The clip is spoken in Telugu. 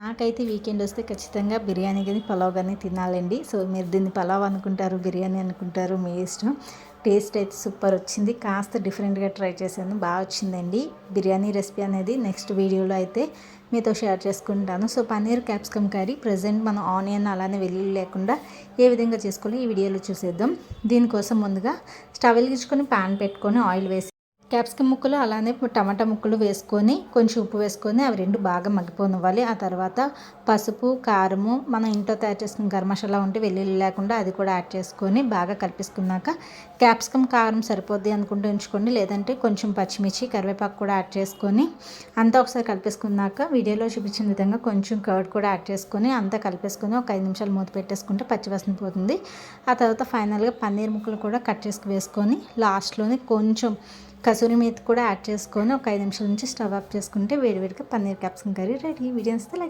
నాకైతే వీకెండ్ వస్తే ఖచ్చితంగా బిర్యానీ కానీ పలావ్ కానీ తినాలండి. సో మీరు దీన్ని పలావ్ అనుకుంటారు బిర్యానీ అనుకుంటారు మీ ఇష్టం. టేస్ట్ అయితే సూపర్ వచ్చింది. కాస్త డిఫరెంట్గా ట్రై చేశాను. బాగా వచ్చిందండి. బిర్యానీ రెసిపీ అనేది నెక్స్ట్ వీడియోలో అయితే మీతో షేర్ చేసుకుంటాను. So paneer capsicum curry present మనం ఆనియన్ అలానే వెల్లుల్లి లేకుండా ఏ విధంగా చేసుకోవాలి ఈ వీడియోలో చూసేద్దాం. దీనికోసం ముందుగా స్టవ్ వెలిగించుకొని ప్యాన్ పెట్టుకొని ఆయిల్ వేసి క్యాప్సికమ్ ముక్కలు అలానే టమాటా ముక్కలు వేసుకొని కొంచెం ఉప్పు వేసుకొని అవి రెండు బాగా మగ్గిపోనివ్వాలి. ఆ తర్వాత పసుపు కారము మనం ఇంట్లో తయారు చేసుకున్న గరం మసాలా ఉంటే వెల్లుల్లి లేకుండా అది కూడా యాడ్ చేసుకొని బాగా కలిపేసుకున్నాక క్యాప్సికమ్ కారం సరిపోద్ది అనుకుంటే ఉంచుకోండి. లేదంటే కొంచెం పచ్చిమిర్చి కరివేపాకు కూడా యాడ్ చేసుకొని అంతా ఒకసారి కలిపేసుకున్నాక వీడియోలో చూపించిన విధంగా కొంచెం కర్డ్ కూడా యాడ్ చేసుకొని అంతా కలిపేసుకొని ఒక ఐదు నిమిషాలు మూత పెట్టేసుకుంటే పచ్చివాసన పోతుంది. ఆ తర్వాత ఫైనల్గా పన్నీర్ ముక్కలు కూడా కట్ చేసుకు వేసుకొని లాస్ట్లోనే కొంచెం కసూరి మేతి కూడా యాడ్ చేసుకొని ఒక ఐదు నిమిషాల నుంచి స్టవ్ ఆఫ్ చేసుకుంటే వేడివేడిగా paneer capsicum curry ready. Videos like